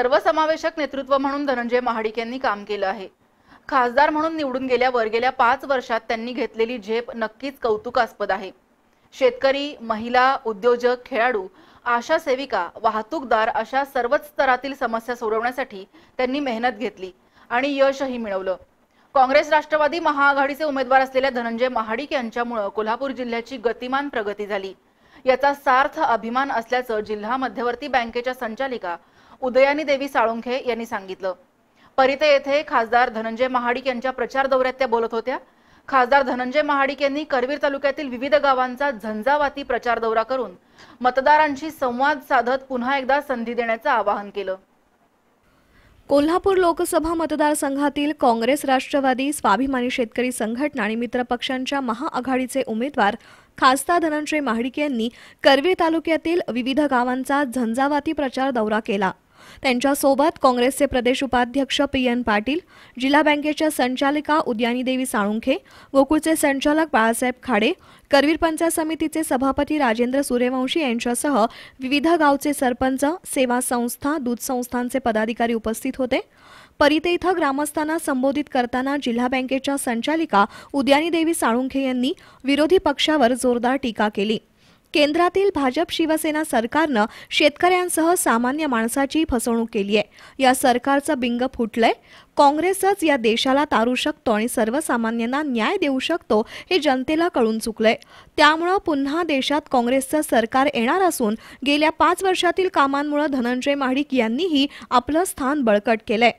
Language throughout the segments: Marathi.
सर्वसमावेशक नेतृत्व म्हणून धनंजय महाडिक यांनी काम केलं आहे. खासदार म्हणून निवडून गेल्यावर गेल्या पाच वर्षात त्यांनी घेतलेली झेप नक्कीच कौतुकास्पद आहे. शेतकरी महिला उद्योजक खेळाडू आशा सेविका वाहतूकदार अशा सर्वच स्तरातील समस्या सोडवण्यासाठी त्यांनी मेहनत घेतली आणि यशही मिळवलं. काँग्रेस राष्ट्रवादी महाआघाडीचे उमेदवार असलेल्या धनंजय महाडिक यांच्यामुळं कोल्हापूर जिल्ह्याची गतिमान प्रगती झाली. याचा सार्थ अभिमान असल्याचं जिल्हा मध्यवर्ती बँकेच्या संचालिका उदयानी देवी साळुंखे यांनी सांगितलं. परिते येथे खासदार धनंजय महाडिक यांच्या प्रचार दौऱ्यात त्या बोलत होत्या. खासदार धनंजय महाडिक यांनी करवीर तालुक्यातील विविध गावांचा झंझावाती प्रचार दौरा करून मतदारांशी संवाद साधत पुन्हा एकदा संधी देण्याचं आवाहन केलं. कोल्हापूर लोकसभा मतदारसंघातील काँग्रेस राष्ट्रवादी स्वाभिमानी शेतकरी संघटना आणि मित्र पक्षांच्या महाआघाडीचे उमेदवार खासदार धनंजय महाडिक यांनी करवीर तालुक्यातील विविध गावांचा झंझावाती प्रचार दौरा केला. त्यांच्यासोबत काँग्रेसचे प्रदेश उपाध्यक्ष पी एन पाटील जिल्हा बँकेच्या संचालिका उद्यानी देवी साळुंखे गोकुळचे संचालक बाळासाहेब खाडे करवीर पंचायत समितीचे सभापती राजेंद्र सूर्यवंशी यांच्यासह विविध गावचे सरपंच सेवा संस्था दूध संस्थांचे पदाधिकारी उपस्थित होते. परिते इथं ग्रामस्थांना संबोधित करताना जिल्हा बँकेच्या संचालिका उद्यानी देवी साळुंखे यांनी विरोधी पक्षावर जोरदार टीका केली. केंद्रातील भाजप शिवसेना सरकारनं शेतकऱ्यांसह सामान्य माणसाची फसवणूक केली आहे. या सरकारचं बिंग फुटलंय. काँग्रेसच या देशाला तारू शकतो आणि सर्वसामान्यांना न्याय देऊ शकतो हे जनतेला कळून चुकलंय. त्यामुळं पुन्हा देशात काँग्रेसचं सरकार येणार असून गेल्या पाच वर्षातील कामांमुळे धनंजय महाडिक यांनीही आपलं स्थान बळकट केलंय.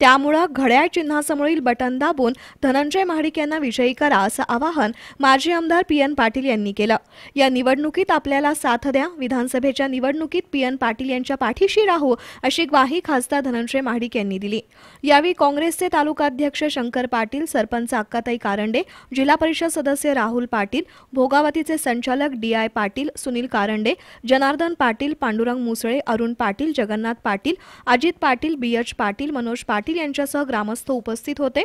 त्यामुळं घड्याळ चिन्हासमोरील बटन दाबून धनंजय महाडिक यांना विजयी करा असं आवाहन माजी आमदार पी एन पाटील यांनी केलं. या निवडणुकीत आपल्याला साथ द्या. विधानसभेच्या निवडणुकीत पी एन पाटील यांच्या पाठीशी राहू अशी ग्वाही खासदार धनंजय महाडिक यांनी दिली. यावेळी काँग्रेसचे तालुकाध्यक्ष शंकर पाटील सरपंच अक्काताई कारंडे जिल्हा परिषद सदस्य राहुल पाटील भोगावतीचे संचालक D I Patil Sunil Karande Janardan Patil Pandurang Musale Arun Patil Jagannath Patil Ajit Patil B H Patil Manoj Patil Patil यांच्यासह ग्रामस्थ उपस्थित होते.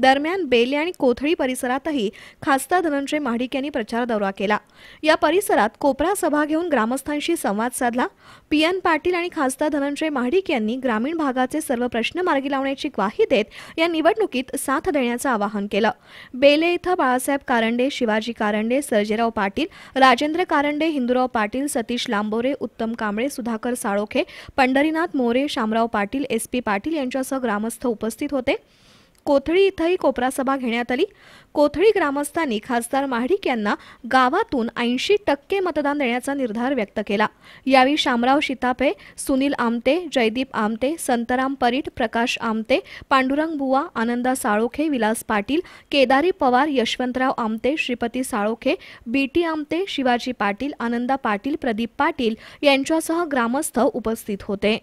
दरम्यान बेले आणि कोथळी परिसरातही खासदार धनंजय महाडिक यांनी प्रचार दौरा केला. या परिसरात कोपरा सभा घेऊन ग्रामस्थांशी संवाद साधला. पी एन पाटील आणि खासदार धनंजय महाडिक यांनी ग्रामीण भागाचे सर्व प्रश्न मार्गी लावण्याची ग्वाही देत या निवडणुकीत साथ देण्याचं आवाहन केलं. बेले इथं बाळासाहेब कारंडे शिवाजी कारंडे सर्जेराव पाटील राजेंद्र कारंडे हिंदूराव पाटील सतीश लांबोरे उत्तम कांबळे सुधाकर साळोखे पंढरीनाथ मोरे शामराव पाटील एस पी पाटील यांच्यासह ग्रामस्थ उपस्थित होते. कोथळी इथंही कोपरा सभा घेण्यात आली. कोथळी ग्रामस्थांनी खासदार महाडिक यांना गावातून ऐंशी टक्के मतदान देण्याचा निर्धार व्यक्त केला. यावेळी शामराव शितापे सुनील आमते जयदीप आमते संतराम परीट प्रकाश आमते पांडुरंग बुवा आनंदा साळोखे विलास पाटील केदारी पवार यशवंतराव आमते श्रीपती साळोखे बीटी आमते शिवाजी पाटील आनंदा पाटील प्रदीप पाटील यांच्यासह ग्रामस्थ उपस्थित होते.